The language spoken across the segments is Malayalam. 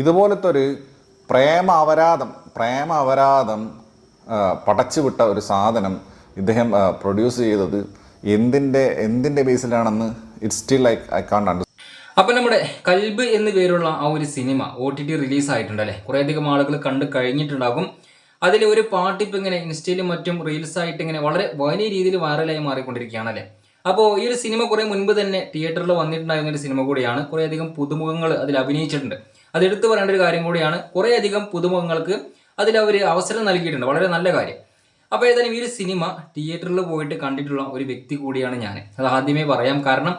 ഇതുപോലത്തെ ഒരു പ്രേമ അപരാധം പ്രേമ അപരാധം പടച്ചുവിട്ട ഒരു സാധനം ഇദ്ദേഹം പ്രൊഡ്യൂസ് ചെയ്തത് എന്തിന്റെ എന്തിന്റെ ബേസിലാണെന്ന് it's still I I can't under അപ്പം നമ്മുടെ കൽബ് എന്ന് പേരുള്ള ആ ഒരു സിനിമ ഒ ടി ടി റിലീസായിട്ടുണ്ട് അല്ലേ? കുറേയധികം ആളുകൾ കണ്ട് കഴിഞ്ഞിട്ടുണ്ടാകും. അതിൽ ഒരു പാട്ട് ഇങ്ങനെ ഇൻസ്റ്റയിലും മറ്റും റീൽസായിട്ട് ഇങ്ങനെ വളരെ വലിയ രീതിയിൽ വൈറലായി മാറിക്കൊണ്ടിരിക്കുകയാണ് അല്ലേ? അപ്പോൾ ഈ ഒരു സിനിമ കുറേ മുൻപ് തന്നെ തിയേറ്ററിൽ വന്നിട്ടുണ്ടായിരുന്ന ഒരു സിനിമ കൂടിയാണ്. കുറേയധികം പുതുമുഖങ്ങൾ അതിൽ അഭിനയിച്ചിട്ടുണ്ട്. അത് എടുത്തു പറയേണ്ട ഒരു കാര്യം കൂടിയാണ്. കുറേയധികം പുതുമുഖങ്ങൾക്ക് അതിൽ അവർ അവസരം നൽകിയിട്ടുണ്ട്. വളരെ നല്ല കാര്യം. അപ്പോൾ ഏതായാലും ഈ ഒരു സിനിമ തിയേറ്ററിൽ പോയിട്ട് കണ്ടിട്ടുള്ള ഒരു വ്യക്തി കൂടിയാണ് ഞാൻ അത് ആദ്യമേ പറയാം. കാരണം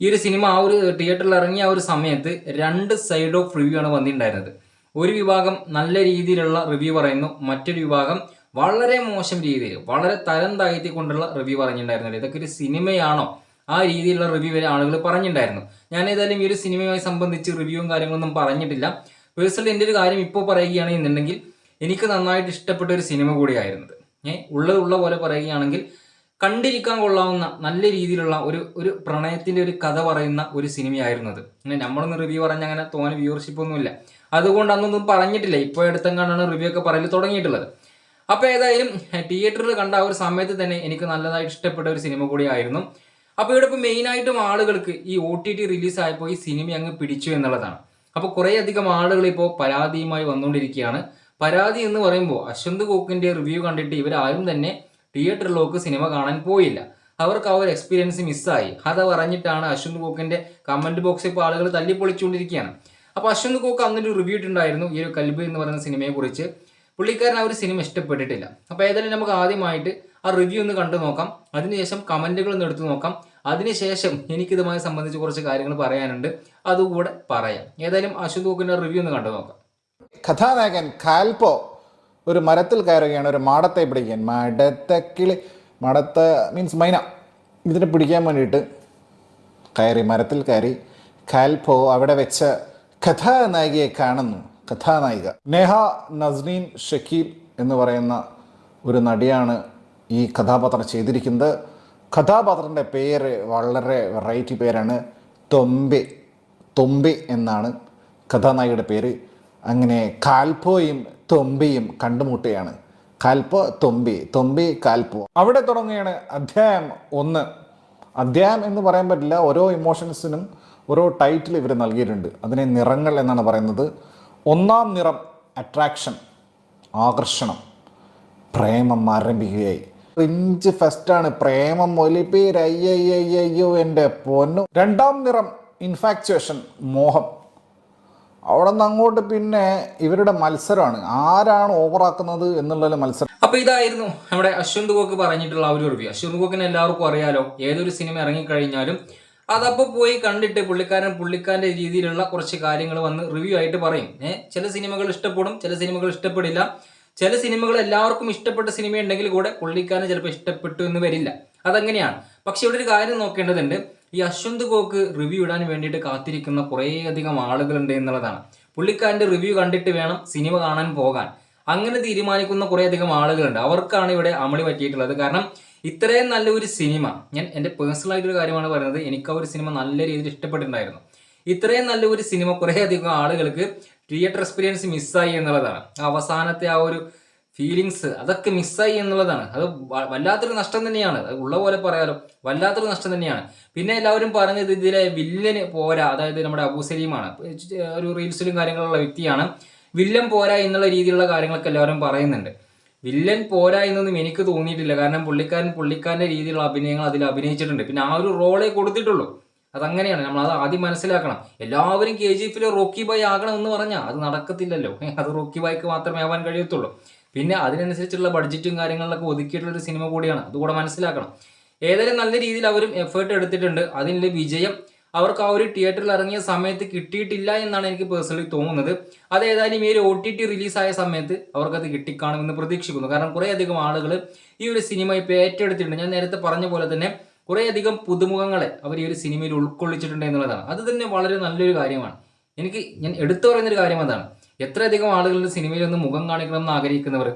ഈ ഒരു സിനിമ ആ ഒരു തിയേറ്ററിൽ ഇറങ്ങിയ ആ ഒരു സമയത്ത് രണ്ട് സൈഡ് ഓഫ് റിവ്യൂ ആണ് വന്നിട്ടുണ്ടായിരുന്നത്. ഒരു വിഭാഗം നല്ല രീതിയിലുള്ള റിവ്യൂ പറയുന്നു. മറ്റൊരു വിഭാഗം വളരെ മോശം രീതിയിൽ വളരെ തരം താഴ്ത്തിക്കൊണ്ടുള്ള റിവ്യൂ പറഞ്ഞിട്ടുണ്ടായിരുന്നില്ല. ഇതൊക്കെ ഒരു സിനിമയാണോ? ആ രീതിയിലുള്ള റിവ്യൂ വരെ ആളുകൾ പറഞ്ഞിട്ടുണ്ടായിരുന്നു ഞാൻ ഏതായാലും ഈ ഒരു സിനിമയുമായി സംബന്ധിച്ച് റിവ്യൂവും കാര്യങ്ങളൊന്നും പറഞ്ഞിട്ടില്ല. പേഴ്സണലി എന്റെ ഒരു കാര്യം ഇപ്പോൾ പറയുകയാണെന്നുണ്ടെങ്കിൽ എനിക്ക് നന്നായിട്ട് ഇഷ്ടപ്പെട്ട ഒരു സിനിമ കൂടിയായിരുന്നത്. ഏഹ് ഉള്ളത് ഉള്ള പോലെ പറയുകയാണെങ്കിൽ കണ്ടിരിക്കാൻ കൊള്ളാവുന്ന നല്ല രീതിയിലുള്ള ഒരു ഒരു പ്രണയത്തിന്റെ ഒരു കഥ പറയുന്ന ഒരു സിനിമയായിരുന്നത് പിന്നെ നമ്മളൊന്ന് റിവ്യൂ പറഞ്ഞ അങ്ങനെ തോന്നി വ്യൂവർഷിപ്പ് ഒന്നുമില്ല അതുകൊണ്ട് അന്നൊന്നും പറഞ്ഞിട്ടില്ല. ഇപ്പോൾ അടുത്തെങ്ങാണ്ടാണ് റിവ്യൂ ഒക്കെ പറയൽ തുടങ്ങിയിട്ടുള്ളത്. അപ്പോൾ ഏതായാലും തിയേറ്ററിൽ കണ്ട ആ ഒരു സമയത്ത് തന്നെ എനിക്ക് നല്ലതായിട്ട് ഇഷ്ടപ്പെട്ട ഒരു സിനിമ കൂടിയായിരുന്നു. അപ്പോൾ ഇവിടെ ഇപ്പോൾ മെയിനായിട്ടും ആളുകൾക്ക് ഈ ഒ ടി ടി റിലീസ് ആയപ്പോൾ ഈ സിനിമ അങ്ങ് പിടിച്ചു എന്നുള്ളതാണ്. അപ്പോൾ കുറേയധികം ആളുകൾ ഇപ്പോൾ പരാതിയുമായി വന്നുകൊണ്ടിരിക്കുകയാണ് പരാതി എന്ന് പറയുമ്പോൾ അശ്വന്ത് കോക്കിന്റെ റിവ്യൂ കണ്ടിട്ട് ഇവരാരും തന്നെ തിയേറ്ററിലേക്ക് സിനിമ കാണാൻ പോയില്ല. അവർക്ക് ആ ഒരു എക്സ്പീരിയൻസ് മിസ്സായി അത് പറഞ്ഞിട്ടാണ് അശ്വന്ത് കോക്കിന്റെ കമന്റ് ബോക്സ് ഇപ്പോൾ ആളുകൾ തല്ലിപ്പൊളിച്ചുകൊണ്ടിരിക്കുകയാണ്. അപ്പോൾ അശ്വന്ത് കോക്ക് അന്നൊരു റിവ്യൂ ഇട്ടുണ്ടായിരുന്നു ഈ ഒരു കൽബ് എന്ന് പറയുന്ന സിനിമയെ കുറിച്ച്. പുള്ളിക്കാരൻ ആ ഒരു സിനിമ ഇഷ്ടപ്പെട്ടിട്ടില്ല. അപ്പോൾ ഏതായാലും നമുക്ക് ആദ്യമായിട്ട് ആ റിവ്യൂ ഒന്ന് കണ്ടു നോക്കാം അതിനുശേഷം കമന്റുകൾ ഒന്ന് എടുത്തു നോക്കാം. അതിനുശേഷം എനിക്കിതുമായി സംബന്ധിച്ച് കുറച്ച് കാര്യങ്ങൾ പറയാനുണ്ട്. അതുകൂടെ പറയാം. ഏതായാലും അശ്വന്ത് കോക്കിന്റെ റിവ്യൂ ഒന്ന് കണ്ടു നോക്കാം. കഥാനായകൻ കാൽപോ ഒരു മരത്തിൽ കയറുകയാണ്. ഒരു മാടത്തെ പിടിക്കാൻ. മടത്തെ കിളി. മടത്ത മീൻസ് മൈന. ഇതിനെ പിടിക്കാൻ വേണ്ടിയിട്ട് കയറി മരത്തിൽ കയറി കാൽപോ അവിടെ വെച്ച കഥാനായികയെ കാണുന്നു. കഥാനായിക. നേഹ നസ്നീൻ ഷക്കീൽ എന്ന് പറയുന്ന ഒരു നടിയാണ് ഈ കഥാപാത്രം ചെയ്തിരിക്കുന്നത്. കഥാപാത്രത്തിന്റെ പേര് വളരെ വെറൈറ്റി പേരാണ്. തൊമ്പെ തൊമ്പെ എന്നാണ് കഥാനായികയുടെ പേര്. അങ്ങനെ കാൽപ്പോയും തൊമ്പിയും കണ്ടുമുട്ടുകയാണ്. കാൽപ്പോ തൊമ്പി തൊമ്പി കാൽപ്പോ അവിടെ തുടങ്ങുകയാണ് അധ്യായം ഒന്ന്. അധ്യായം എന്ന് പറയാൻ പറ്റില്ല ഓരോ ഇമോഷൻസിനും ഓരോ ടൈറ്റിൽ ഇവർ നൽകിയിട്ടുണ്ട്. അതിനെ നിറങ്ങൾ എന്നാണ് പറയുന്നത്. ഒന്നാം നിറം അട്രാക്ഷൻ ആകർഷണം പ്രേമം ആരംഭിക്കുകയായി. റിഞ്ച് ആണ് പ്രേമം ഒലിപ്പേര് അയ്യയ്യോ എന്റെ പൊന്നു. രണ്ടാം നിറം ഇൻഫാക്ച്വേഷൻ മോഹം. അവിടെ നിന്ന് അങ്ങോട്ട് പിന്നെ ഇവരുടെ മത്സരമാണ്. ആരാണ് ഓവറാക്കുന്നത് എന്നുള്ള മത്സരം. അപ്പൊ ഇതായിരുന്നു നമ്മുടെ അശ്വന്ത് ഗോക്ക് പറഞ്ഞിട്ടുള്ള ഒരു റിവ്യൂ അശ്വന്ത് ഗോക്കിന് എല്ലാവർക്കും അറിയാലോ ഏതൊരു സിനിമ ഇറങ്ങിക്കഴിഞ്ഞാലും അതപ്പോൾ പോയി കണ്ടിട്ട് പുള്ളിക്കാരൻ പുള്ളിക്കാരന്റെ രീതിയിലുള്ള കുറച്ച് കാര്യങ്ങൾ വന്ന് റിവ്യൂ ആയിട്ട് പറയും. ചില സിനിമകൾ ഇഷ്ടപ്പെടും ചില സിനിമകൾ ഇഷ്ടപ്പെടില്ല. ചില സിനിമകൾ എല്ലാവർക്കും ഇഷ്ടപ്പെട്ട സിനിമ ഉണ്ടെങ്കിൽ കൂടെ പുള്ളിക്കാരന് ചിലപ്പോൾ ഇഷ്ടപ്പെട്ടു എന്ന് വരില്ല. അതങ്ങനെയാണ്. പക്ഷെ ഇവിടെ ഒരു കാര്യം നോക്കേണ്ടതുണ്ട്. ഈ അശ്വന്ത് ഗോക്ക് റിവ്യൂ ഇടാൻ വേണ്ടിയിട്ട് കാത്തിരിക്കുന്ന കുറേയധികം ആളുകളുണ്ട് എന്നുള്ളതാണ്. പുള്ളിക്കാരന്റെ റിവ്യൂ കണ്ടിട്ട് വേണം സിനിമ കാണാൻ പോകാൻ. അങ്ങനെ തീരുമാനിക്കുന്ന കുറേയധികം ആളുകളുണ്ട്. അവർക്കാണ് ഇവിടെ അമളി പറ്റിയിട്ടുള്ളത്. കാരണം ഇത്രയും നല്ലൊരു സിനിമ ഞാൻ എന്റെ പേഴ്സണൽ ആയിട്ടൊരു കാര്യമാണ് പറയുന്നത്. എനിക്ക് ആ ഒരു സിനിമ നല്ല രീതിയിൽ ഇഷ്ടപ്പെട്ടിട്ടുണ്ടായിരുന്നു. ഇത്രയും നല്ല ഒരു സിനിമ കുറേയധികം ആളുകൾക്ക് തിയേറ്റർ എക്സ്പീരിയൻസ് മിസ്സായി എന്നുള്ളതാണ്. അവസാനത്തെ ആ ഒരു ഫീലിങ്സ് അതൊക്കെ മിസ്സായി എന്നുള്ളതാണ്. അത് വല്ലാത്തൊരു നഷ്ടം തന്നെയാണ്. അത് ഉള്ള പോലെ പറയാലോ വല്ലാത്തൊരു നഷ്ടം തന്നെയാണ്. പിന്നെ എല്ലാവരും പറഞ്ഞത് ഇതിലെ വില്ലന് പോരാ അതായത് നമ്മുടെ അബൂ സലീമാണ്. ഒരു റീൽസിലും കാര്യങ്ങളുള്ള വ്യക്തിയാണ്. വില്ലൻ പോരാ എന്നുള്ള രീതിയിലുള്ള കാര്യങ്ങളൊക്കെ എല്ലാവരും പറയുന്നുണ്ട്. വില്ലൻ പോരാ എന്നൊന്നും എനിക്ക് തോന്നിയിട്ടില്ല. കാരണം പുള്ളിക്കാരൻ പുള്ളിക്കാരന്റെ രീതിയിലുള്ള അഭിനയങ്ങൾ അതിൽ അഭിനയിച്ചിട്ടുണ്ട്. പിന്നെ ആ ഒരു റോളേ കൊടുത്തിട്ടുള്ളൂ. അതങ്ങനെയാണ്. നമ്മൾ അത് ആദ്യം മനസ്സിലാക്കണം. എല്ലാവരും കെ ജി എഫിലെ റോക്കി ബൈ ആകണം എന്ന് പറഞ്ഞാൽ അത് നടക്കത്തില്ലല്ലോ. അത് റോക്കി ബൈക്ക് മാത്രമേ ആവാൻ കഴിയത്തുള്ളൂ. പിന്നെ അതിനനുസരിച്ചുള്ള ബഡ്ജറ്റും കാര്യങ്ങളിലൊക്കെ ഒതുക്കിയിട്ടുള്ള ഒരു സിനിമ കൂടിയാണ്. അതുകൂടെ മനസ്സിലാക്കണം. ഏതായാലും നല്ല രീതിയിൽ അവരും എഫേർട്ട് എടുത്തിട്ടുണ്ട്. അതിന്റെ വിജയം അവർക്ക് ആ ഒരു തിയേറ്ററിൽ ഇറങ്ങിയ സമയത്ത് കിട്ടിയിട്ടില്ല എന്നാണ് എനിക്ക് പേഴ്സണലി തോന്നുന്നത്. അത് ഏതായാലും ഈ ഒരു ഒ ടി ടി റിലീസായ സമയത്ത് അവർക്കത് കിട്ടിക്കാണുമെന്ന് പ്രതീക്ഷിക്കുന്നു. കാരണം കുറേയധികം ആളുകൾ ഈ ഒരു സിനിമ ഇപ്പോൾ ഏറ്റെടുത്തിട്ടുണ്ട്. ഞാൻ നേരത്തെ പറഞ്ഞ പോലെ തന്നെ കുറേയധികം പുതുമുഖങ്ങളെ അവർ ഈ ഒരു സിനിമയിൽ ഉൾക്കൊള്ളിച്ചിട്ടുണ്ട് എന്നുള്ളതാണ്. അത് തന്നെ വളരെ നല്ലൊരു കാര്യമാണ്. എനിക്ക് ഞാൻ എടുത്തു പറയുന്നൊരു കാര്യം അതാണ്. എത്രയധികം ആളുകളുടെ സിനിമയിൽ ഒന്ന് മുഖം കാണിക്കണം എന്ന് ആഗ്രഹിക്കുന്നവർ.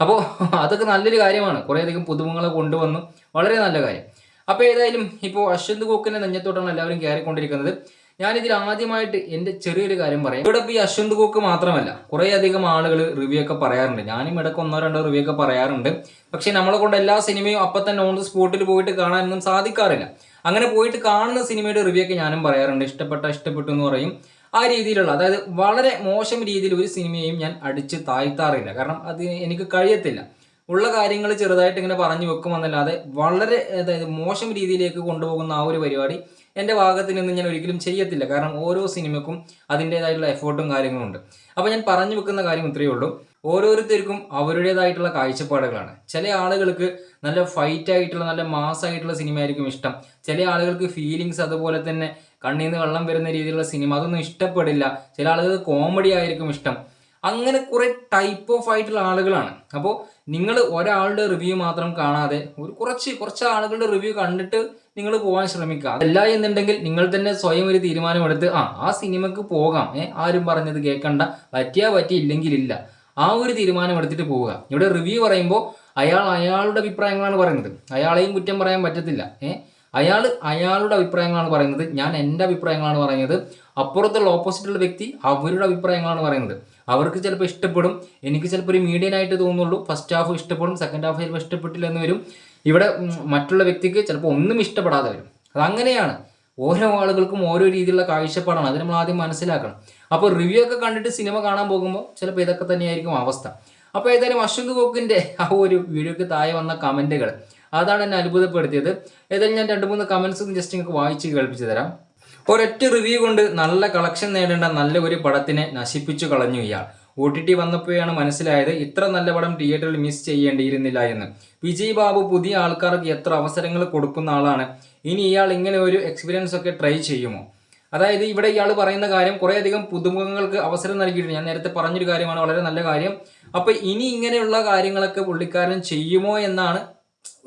അപ്പോൾ അതൊക്കെ നല്ലൊരു കാര്യമാണ്. കുറേയധികം പുതുമുഖങ്ങളെ കൊണ്ടുവന്നു. വളരെ നല്ല കാര്യം. അപ്പോൾ ഏതായാലും ഇപ്പോൾ അശ്വന്ത് കോക്കിന്റെ നെഞ്ഞത്തോട്ടാണ് എല്ലാവരും കയറിക്കൊണ്ടിരിക്കുന്നത്. ഞാനിതിൽ ആദ്യമായിട്ട് എന്റെ ചെറിയൊരു കാര്യം പറയാം. ഇവിടെ ഈ അശ്വന്ത് കോക്ക് മാത്രമല്ല കുറേ അധികം ആളുകൾ റിവ്യൂ ഒക്കെ പറയാറുണ്ട്. ഞാനും ഇടയ്ക്ക് ഒന്നോ രണ്ടോ റിവ്യൂ ഒക്കെ പറയാറുണ്ട്. പക്ഷേ നമ്മളെ കൊണ്ട് എല്ലാ സിനിമയും അപ്പം തന്നെ ഓൺ ദ സ്പോട്ടിൽ പോയിട്ട് കാണാനൊന്നും സാധിക്കാറില്ല. അങ്ങനെ പോയിട്ട് കാണുന്ന സിനിമയുടെ റിവ്യൂ ഒക്കെ ഞാനും പറയാറുണ്ട്. ഇഷ്ടപ്പെട്ട ഇഷ്ടപ്പെട്ടു എന്ന് പറയും. ആ രീതിയിലുള്ള അതായത് വളരെ മോശം രീതിയിൽ ഒരു സിനിമയും ഞാൻ അടിച്ച് താഴ്ത്താറില്ല. കാരണം അത് എനിക്ക് കഴിയത്തില്ല. ഉള്ള കാര്യങ്ങൾ ചെറുതായിട്ട് ഇങ്ങനെ പറഞ്ഞു വെക്കുമെന്നല്ലാതെ വളരെ അതായത് മോശം രീതിയിലേക്ക് കൊണ്ടുപോകുന്ന ആ ഒരു പരിപാടി എന്റെ ഭാഗത്ത് നിന്ന് ഞാൻ ഒരിക്കലും ചെയ്യത്തില്ല. കാരണം ഓരോ സിനിമക്കും അതിന്റെതായിട്ടുള്ള എഫേർട്ടും കാര്യങ്ങളും ഉണ്ട്. അപ്പോൾ ഞാൻ പറഞ്ഞു വെക്കുന്ന കാര്യം ഇത്രയേ ഉള്ളൂ. ഓരോരുത്തർക്കും അവരുടേതായിട്ടുള്ള കാഴ്ചപ്പാടുകളാണ്. ചില ആളുകൾക്ക് നല്ല ഫൈറ്റ് ആയിട്ടുള്ള നല്ല മാസ് ആയിട്ടുള്ള സിനിമ ആയിരിക്കും ഇഷ്ടം. ചില ആളുകൾക്ക് ഫീലിങ്സ് അതുപോലെ തന്നെ കണ്ണിൽ നിന്ന് വെള്ളം വരുന്ന രീതിയിലുള്ള സിനിമ അതൊന്നും ഇഷ്ടപ്പെടില്ല. ചില ആളുകൾക്ക് കോമഡി ആയിരിക്കും ഇഷ്ടം. അങ്ങനെ കുറേ ടൈപ്പ് ഓഫ് ആയിട്ടുള്ള ആളുകളാണ്. അപ്പോൾ നിങ്ങൾ ഒരാളുടെ റിവ്യൂ മാത്രം കാണാതെ ഒരു കുറച്ച് കുറച്ച് ആളുകളുടെ റിവ്യൂ കണ്ടിട്ട് നിങ്ങൾ പോകാൻ ശ്രമിക്കുക. അതല്ല എന്നുണ്ടെങ്കിൽ നിങ്ങൾ തന്നെ സ്വയം ഒരു തീരുമാനമെടുത്ത് ആ ആ സിനിമക്ക് പോകാം. ഏ ആരും പറഞ്ഞത് കേൾക്കണ്ട പറ്റിയാ പറ്റി ഇല്ലെങ്കിൽ ഇല്ല ആ ഒരു തീരുമാനം എടുത്തിട്ട് പോവുക. ഇവിടെ റിവ്യൂ പറയുമ്പോൾ അയാൾ അയാളുടെ അഭിപ്രായങ്ങളാണ് പറയുന്നത്. അയാളെയും കുറ്റം പറയാൻ പറ്റത്തില്ല. ഏഹ് അയാൾ അയാളുടെ അഭിപ്രായങ്ങളാണ് പറയുന്നത്. ഞാൻ എന്റെ അഭിപ്രായങ്ങളാണ് പറയുന്നത്. അപ്പുറത്തുള്ള ഓപ്പോസിറ്റുള്ള വ്യക്തി അവരുടെ അഭിപ്രായങ്ങളാണ് പറയുന്നത്. അവർക്ക് ചിലപ്പോൾ ഇഷ്ടപ്പെടും. എനിക്ക് ചിലപ്പോൾ ഒരു മീഡിയൻ ആയിട്ട് തോന്നുള്ളൂ. ഫസ്റ്റ് ഹാഫ് ഇഷ്ടപ്പെടും. സെക്കൻഡ് ഹാഫ് ചിലപ്പോൾ ഇഷ്ടപ്പെട്ടില്ല എന്ന് വരും. ഇവിടെ മറ്റുള്ള വ്യക്തിക്ക് ചിലപ്പോൾ ഒന്നും ഇഷ്ടപ്പെടാതെ വരും. അതങ്ങനെയാണ് ഓരോ ആളുകൾക്കും ഓരോ രീതിയിലുള്ള കാഴ്ചപ്പാടാണ്. അത് നമ്മൾ ആദ്യം മനസ്സിലാക്കണം. അപ്പോൾ റിവ്യൂ ഒക്കെ കണ്ടിട്ട് സിനിമ കാണാൻ പോകുമ്പോൾ ചിലപ്പോൾ ഇതൊക്കെ തന്നെയായിരിക്കും അവസ്ഥ. അപ്പോൾ ഏതായാലും അശ്വന്ത് കോക്കിന്റെ ആ ഒരു വീഡിയോയ്ക്ക് താഴെ വന്ന കമന്റുകൾ അതാണ് എന്നെ അത്ഭുതപ്പെടുത്തിയത്. ഏതായാലും ഞാൻ രണ്ട് മൂന്ന് കമൻസ് ജസ്റ്റ് നിങ്ങൾക്ക് വായിച്ച് കേൾപ്പിച്ചു തരാം. ഒരൊറ്റ റിവ്യൂ കൊണ്ട് നല്ല കളക്ഷൻ നേടേണ്ട നല്ല ഒരു പടത്തിനെ നശിപ്പിച്ചു കളഞ്ഞു ഇയാൾ. ഒ ടി ടി വന്നപ്പോഴാണ് മനസ്സിലായത് ഇത്ര നല്ല പടം തിയേറ്ററിൽ മിസ് ചെയ്യേണ്ടിയിരുന്നില്ല എന്ന്. വിജയ് ബാബു പുതിയ ആൾക്കാർക്ക് എത്ര അവസരങ്ങൾ കൊടുക്കുന്ന ആളാണ്. ഇനി ഇയാൾ ഇങ്ങനെ ഒരു എക്സ്പീരിയൻസ് ഒക്കെ ട്രൈ ചെയ്യുമോ? അതായത് ഇവിടെ ഇയാൾ പറയുന്ന കാര്യം കുറേയധികം പുതുമുഖങ്ങൾക്ക് അവസരം നൽകിയിട്ടുണ്ട്. ഞാൻ നേരത്തെ പറഞ്ഞൊരു കാര്യമാണ് വളരെ നല്ല കാര്യം. അപ്പൊ ഇനി ഇങ്ങനെയുള്ള കാര്യങ്ങളൊക്കെ പുള്ളിക്കാരൻ ചെയ്യുമോ എന്നാണ്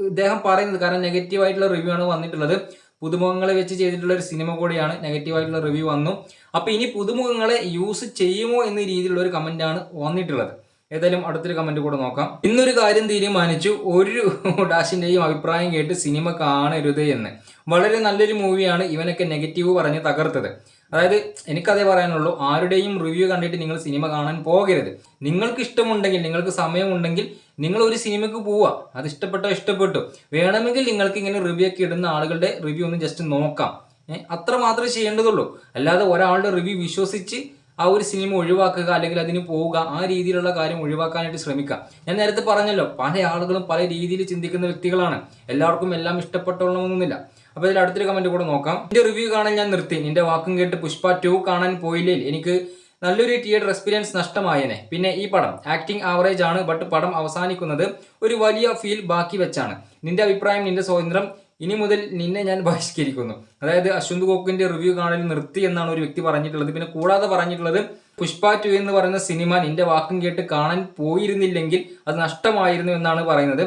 ഇദ്ദേഹം പറയുന്നത്. കാരണം നെഗറ്റീവ് ആയിട്ടുള്ള റിവ്യൂ ആണ് വന്നിട്ടുള്ളത്. പുതുമുഖങ്ങളെ വെച്ച് ചെയ്തിട്ടുള്ള ഒരു സിനിമ കൂടിയാണ് നെഗറ്റീവായിട്ടുള്ള റിവ്യൂ വന്നു. അപ്പോൾ ഇനി പുതുമുഖങ്ങളെ യൂസ് ചെയ്യുമോ എന്ന രീതിയിലുള്ള ഒരു കമന്റ് ആണ് വന്നിട്ടുള്ളത്. ഏതായാലും അടുത്തൊരു കമന്റ് കൂടെ നോക്കാം. ഇന്നൊരു കാര്യം തീരുമാനിച്ചു. ഒരു ഡാഷിന്റെയും അഭിപ്രായം കേട്ട് സിനിമ കാണരുത് എന്ന്. വളരെ നല്ലൊരു മൂവിയാണ് ഇവനൊക്കെ നെഗറ്റീവ് പറഞ്ഞ് തകർത്തത്. അതായത് എനിക്കതേ പറയാനുള്ളൂ ആരുടെയും റിവ്യൂ കണ്ടിട്ട് നിങ്ങൾ സിനിമ കാണാൻ പോകരുത്. നിങ്ങൾക്ക് ഇഷ്ടമുണ്ടെങ്കിൽ നിങ്ങൾക്ക് സമയമുണ്ടെങ്കിൽ നിങ്ങൾ ഒരു സിനിമയ്ക്ക് പോവുക അത് ഇഷ്ടപ്പെട്ടോ ഇഷ്ടപ്പെട്ടു. വേണമെങ്കിൽ നിങ്ങൾക്ക് ഇങ്ങനെ റിവ്യൂ ഒക്കെ ഇടുന്ന ആളുകളുടെ റിവ്യൂ ഒന്ന് ജസ്റ്റ് നോക്കാം. അത്ര മാത്രമേ ചെയ്യേണ്ടതുള്ളൂ. അല്ലാതെ ഒരാളുടെ റിവ്യൂ വിശ്വസിച്ച് ആ ഒരു സിനിമ ഒഴിവാക്കുക അല്ലെങ്കിൽ അതിന് പോവുക ആ രീതിയിലുള്ള കാര്യം ഒഴിവാക്കാനായിട്ട് ശ്രമിക്കുക. ഞാൻ നേരത്തെ പറഞ്ഞല്ലോ പല ആളുകളും പല രീതിയിൽ ചിന്തിക്കുന്ന വ്യക്തികളാണ്. എല്ലാവർക്കും എല്ലാം ഇഷ്ടപ്പെട്ടോളണമെന്നില്ല. അപ്പോൾ ഇതിൽ അടുത്തൊരു കമന്റ് കൂടെ നോക്കാം. എന്റെ റിവ്യൂ കാണാൻ ഞാൻ നിർത്തി. നിന്റെ വാക്കും കേട്ട് പുഷ്പ ടു കാണാൻ പോയില്ലേ? എനിക്ക് നല്ലൊരു തിയേറ്റർ എക്സ്പീരിയൻസ് നഷ്ടമായേനെ. പിന്നെ ഈ പടം ആക്ടിംഗ് ആവറേജ് ആണ് ബട്ട് പടം അവസാനിക്കുന്നത് ഒരു വലിയ ഫീൽ ബാക്കി വെച്ചാണ്. നിന്റെ അഭിപ്രായം നിന്റെ സ്വാതന്ത്ര്യം ഇനി മുതൽ നിന്നെ ഞാൻ ബഹിഷ്കരിക്കുന്നു. അതായത് അശ്വന്ത് കോക്കിന്റെ റിവ്യൂ കാണൽ നിർത്തി എന്നാണ് ഒരു വ്യക്തി പറഞ്ഞിട്ടുള്ളത്. പിന്നെ കൂടാതെ പറഞ്ഞിട്ടുള്ളത് പുഷ്പ ടു എന്ന് പറയുന്ന സിനിമ നിന്റെ വാക്കും കേട്ട് കാണാൻ പോയിരുന്നില്ലെങ്കിൽ അത് നഷ്ടമായിരുന്നു എന്നാണ് പറയുന്നത്.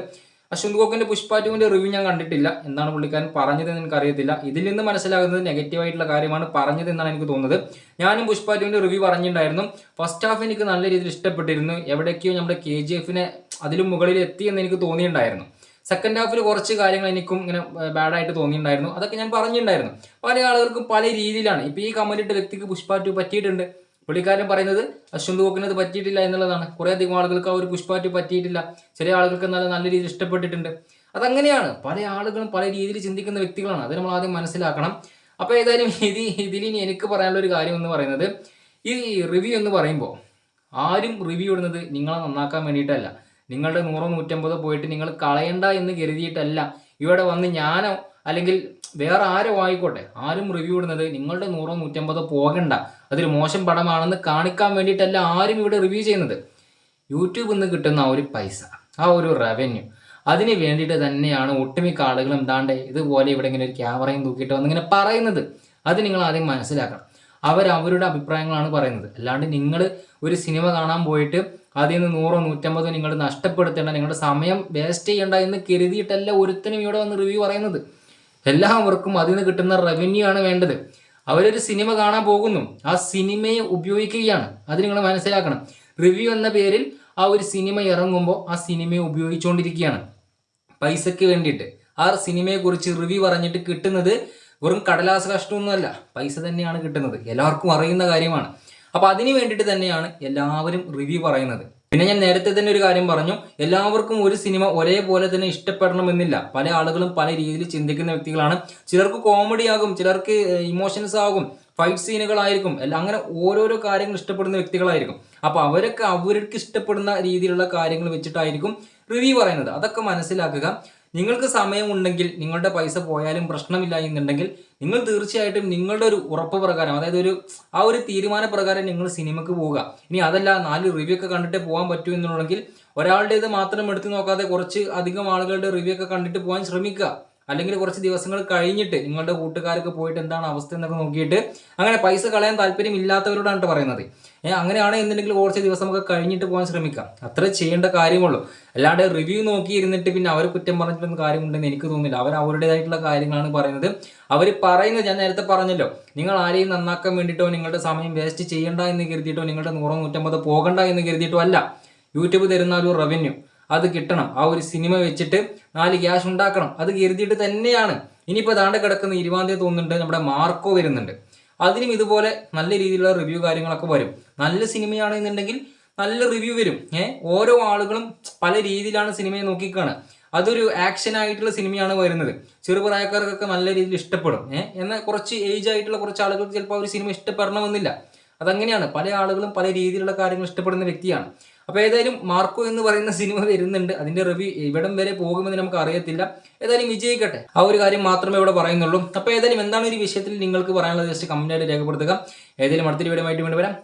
അശ്വന്ത് കോക്കിന്റെ പുഷ്പാറ്റുവിന്റെ റിവ്യൂ ഞാൻ കണ്ടിട്ടില്ല. എന്താണ് പുള്ളിക്കാരൻ പറഞ്ഞതെന്ന് എനിക്ക് അറിയത്തില്ല ഇതിൽ നിന്ന് മനസ്സിലാകുന്നത് നെഗറ്റീവായിട്ടുള്ള കാര്യമാണ് പറഞ്ഞത് എന്നാണ് എനിക്ക് തോന്നുന്നത്. ഞാനും പുഷ്പാറ്റുവിന്റെ റിവ്യൂ പറഞ്ഞിട്ടുണ്ടായിരുന്നു. ഫസ്റ്റ് ഹാഫ് എനിക്ക് നല്ല രീതിയിൽ ഇഷ്ടപ്പെട്ടിരുന്നു. എവിടേക്കോ നമ്മുടെ കെ ജി എഫിനെ അതിലും മുകളിൽ എത്തി എന്ന് എനിക്ക് തോന്നിയിട്ടുണ്ടായിരുന്നു. സെക്കൻഡ് ഹാഫിൽ കുറച്ച് കാര്യങ്ങൾ എനിക്കും ഇങ്ങനെ ബാഡായിട്ട് തോന്നിയിട്ടുണ്ടായിരുന്നു. അതൊക്കെ ഞാൻ പറഞ്ഞിട്ടുണ്ടായിരുന്നു. പല ആളുകൾക്കും പല രീതിയിലാണ്. ഇപ്പൊ ഈ കമന്റ് ഇട്ട വ്യക്തിക്ക് പുഷ്പ ടു പറ്റിയിട്ടുണ്ട്. പുള്ളിക്കാരൻ പറയുന്നത് അശ്വന്ത് കോക്കിന് അത് പറ്റിയിട്ടില്ല എന്നുള്ളതാണ്. കുറേ അധികം ആളുകൾക്ക് ആ ഒരു പുഷ്പ ടു പറ്റിയിട്ടില്ല. ചില ആളുകൾക്ക് നല്ല നല്ല രീതിയിൽ ഇഷ്ടപ്പെട്ടിട്ടുണ്ട്. അതങ്ങനെയാണ്. പല ആളുകളും പല രീതിയിൽ ചിന്തിക്കുന്ന വ്യക്തികളാണ്. അത് നമ്മൾ ആദ്യം മനസ്സിലാക്കണം. അപ്പോൾ ഏതായാലും ഇത് ഇതിൽ ഇനി എനിക്ക് പറയാനുള്ള ഒരു കാര്യം എന്ന് പറയുന്നത് ഈ റിവ്യൂ എന്ന് പറയുമ്പോൾ ആരും റിവ്യൂ ഇടുന്നത് നിങ്ങളെ നന്നാക്കാൻ വേണ്ടിയിട്ടല്ല. നിങ്ങളുടെ നൂറോ നൂറ്റമ്പതോ പോയിട്ട് നിങ്ങൾ കളയണ്ട എന്ന് കരുതിയിട്ടല്ല. ഇവിടെ വന്ന് ഞാനോ അല്ലെങ്കിൽ വേറെ ആരോ ആയിക്കോട്ടെ ആരും റിവ്യൂ ഇടുന്നത് നിങ്ങളുടെ നൂറോ നൂറ്റമ്പതോ പോകണ്ട. അതിൽ മോശം പടമാണെന്ന് കാണിക്കാൻ വേണ്ടിയിട്ടല്ല ആരും ഇവിടെ റിവ്യൂ ചെയ്യുന്നത്. യൂട്യൂബിൽ നിന്ന് കിട്ടുന്ന ആ ഒരു പൈസ ആ ഒരു റവന്യൂ അതിന് വേണ്ടിയിട്ട് തന്നെയാണ് ഒട്ടുമിക്ക ആളുകളും എന്താണ്ട് ഇതുപോലെ ഇവിടെ ഇങ്ങനെ ഒരു ക്യാമറയും തൂക്കിയിട്ട് വന്നിങ്ങനെ പറയുന്നത്. അത് നിങ്ങൾ ആദ്യം മനസ്സിലാക്കണം. അവർ അവരുടെ അഭിപ്രായങ്ങളാണ് പറയുന്നത്. അല്ലാണ്ട് നിങ്ങൾ ഒരു സിനിമ കാണാൻ പോയിട്ട് അതിൽ നിന്ന് നൂറോ നൂറ്റമ്പതോ നിങ്ങൾ നഷ്ടപ്പെടുത്തേണ്ട നിങ്ങളുടെ സമയം വേസ്റ്റ് ചെയ്യേണ്ട എന്ന് കരുതിയിട്ടല്ല ഒരുത്തനും ഇവിടെ വന്ന് റിവ്യൂ പറയുന്നത്. എല്ലാവർക്കും അതിൽ നിന്ന് കിട്ടുന്ന റവന്യൂ ആണ് വേണ്ടത്. അവരൊരു സിനിമ കാണാൻ പോകുന്നു. ആ സിനിമയെ ഉപയോഗിക്കുകയാണ്. അത് നിങ്ങൾ മനസ്സിലാക്കണം. റിവ്യൂ എന്ന പേരിൽ ആ ഒരു സിനിമ ഇറങ്ങുമ്പോൾ ആ സിനിമയെ ഉപയോഗിച്ചുകൊണ്ടിരിക്കുകയാണ് പൈസയ്ക്ക് വേണ്ടിയിട്ട്. ആ സിനിമയെ കുറിച്ച് റിവ്യൂ പറഞ്ഞിട്ട് കിട്ടുന്നത് വെറും കടലാസ് കഷ്ടമൊന്നുമല്ല. പൈസ തന്നെയാണ് കിട്ടുന്നത്. എല്ലാവർക്കും അറിയുന്ന കാര്യമാണ്. അപ്പോൾ അതിന് വേണ്ടിയിട്ട് തന്നെയാണ് എല്ലാവരും റിവ്യൂ പറയുന്നത്. പിന്നെ ഞാൻ നേരത്തെ തന്നെ ഒരു കാര്യം പറഞ്ഞു. എല്ലാവർക്കും ഒരു സിനിമ ഒരേപോലെ തന്നെ ഇഷ്ടപ്പെടണമെന്നില്ല. പല ആളുകളും പല രീതിയിൽ ചിന്തിക്കുന്ന വ്യക്തികളാണ്. ചിലർക്ക് കോമഡി ആകും ചിലർക്ക് ഇമോഷൻസ് ആകും ഫൈറ്റ് സീനുകളായിരിക്കും എല്ലാം അങ്ങനെ ഓരോരോ കാര്യങ്ങൾ ഇഷ്ടപ്പെടുന്ന വ്യക്തികളായിരിക്കും. അപ്പോൾ അവരൊക്കെ അവർക്ക് ഇഷ്ടപ്പെടുന്ന രീതിയിലുള്ള കാര്യങ്ങൾ വെച്ചിട്ടായിരിക്കും റിവ്യൂ പറയുന്നത്. അതൊക്കെ മനസ്സിലാക്കുക. നിങ്ങൾക്ക് സമയമുണ്ടെങ്കിൽ നിങ്ങളുടെ പൈസ പോയാലും പ്രശ്നമില്ല എന്നുണ്ടെങ്കിൽ നിങ്ങൾ തീർച്ചയായിട്ടും നിങ്ങളുടെ ഒരു ഉറപ്പ് പ്രകാരം അതായത് ഒരു ആ ഒരു തീരുമാന പ്രകാരം നിങ്ങൾ സിനിമയ്ക്ക് പോവുക. ഇനി അതല്ല നാല് റിവ്യൂ ഒക്കെ കണ്ടിട്ട് പോകാൻ പറ്റൂ എന്നുണ്ടെങ്കിൽ ഒരാളുടേത് മാത്രം എടുത്തു നോക്കാതെ കുറച്ച് അധികം ആളുകളുടെ റിവ്യൂ ഒക്കെ കണ്ടിട്ട് പോകാൻ ശ്രമിക്കുക. അല്ലെങ്കിൽ കുറച്ച് ദിവസങ്ങൾ കഴിഞ്ഞിട്ട് നിങ്ങളുടെ കൂട്ടുകാർക്ക് പോയിട്ട് എന്താണ് അവസ്ഥ എന്നൊക്കെ നോക്കിയിട്ട് അങ്ങനെ പൈസ കളയാൻ താല്പര്യം ഇല്ലാത്തവരോടാണ് പറയുന്നത്. ഏഹ് അങ്ങനെയാണ് എന്നുണ്ടെങ്കിൽ കുറച്ച് ദിവസമൊക്കെ കഴിഞ്ഞിട്ട് പോകാൻ ശ്രമിക്കാം. അത്ര ചെയ്യേണ്ട കാര്യമുള്ളൂ. അല്ലാണ്ട് റിവ്യൂ നോക്കി ഇരുന്നിട്ട് പിന്നെ അവർ കുറ്റം പറഞ്ഞിട്ടൊന്നും കാര്യമുണ്ടെന്ന് എനിക്ക് തോന്നുന്നില്ല. അവർ അവരുടേതായിട്ടുള്ള കാര്യങ്ങളാണ് പറയുന്നത്. അവർ പറയുന്നത് ഞാൻ നേരത്തെ പറഞ്ഞല്ലോ. നിങ്ങൾ ആരെയും നന്നാക്കാൻ വേണ്ടിയിട്ടോ നിങ്ങളുടെ സമയം വേസ്റ്റ് ചെയ്യേണ്ട എന്ന് കരുതിയിട്ടോ നിങ്ങളുടെ നൂറോ നൂറ്റമ്പത് പോകണ്ട എന്ന് കരുതിയിട്ടോ അല്ല. യൂട്യൂബ് തരുന്ന ഒരു റവന്യൂ അത് കിട്ടണം. ആ ഒരു സിനിമ വെച്ചിട്ട് നാല് ക്യാഷ് ഉണ്ടാക്കണം. അത് കരുതിയിട്ട് തന്നെയാണ്. ഇനിയിപ്പോൾ ദാണ്ട് കിടക്കുന്ന ഇരുപതാം തീയതി തോന്നുന്നുണ്ട് നമ്മുടെ മാർക്കോ വരുന്നുണ്ട്. അതിനും ഇതുപോലെ നല്ല രീതിയിലുള്ള റിവ്യൂ കാര്യങ്ങളൊക്കെ വരും. നല്ല സിനിമയാണെന്നുണ്ടെങ്കിൽ നല്ല റിവ്യൂ വരും. ഏഹ് ഓരോ ആളുകളും പല രീതിയിലാണ് സിനിമയെ നോക്കിക്കാണ്. അതൊരു ആക്ഷൻ ആയിട്ടുള്ള സിനിമയാണ് വരുന്നത്. ചെറുപ്രായക്കാർക്കൊക്കെ നല്ല രീതിയിൽ ഇഷ്ടപ്പെടും. ഏഹ് എന്നാൽ കുറച്ച് ഏജ് ആയിട്ടുള്ള കുറച്ച് ആളുകൾക്ക് ചിലപ്പോൾ ഒരു സിനിമ ഇഷ്ടപ്പെടണമെന്നില്ല. അതങ്ങനെയാണ്. പല ആളുകളും പല രീതിയിലുള്ള കാര്യങ്ങൾ ഇഷ്ടപ്പെടുന്ന വ്യക്തിയാണ്. അപ്പോൾ ഏതായാലും മാർക്കോ എന്ന് പറയുന്ന സിനിമ വരുന്നുണ്ട്. അതിന്റെ റിവ്യൂ ഇവിടം വരെ പോകുമെന്ന് നമുക്ക് അറിയത്തില്ല. ഏതായാലും വിജയിക്കട്ടെ. ആ ഒരു കാര്യം മാത്രമേ ഇവിടെ പറയുന്നുള്ളൂ. അപ്പോൾ ഏതായാലും എന്താണ് ഒരു വിഷയത്തിൽ നിങ്ങൾക്ക് പറയാനുള്ളത്? ജസ്റ്റ് കമന്റ് ആയിട്ട് രേഖപ്പെടുത്തുക. ഏതായാലും അടുത്തൊരു വീഡിയോ ആയിട്ട് വീണ്ടും വരാം.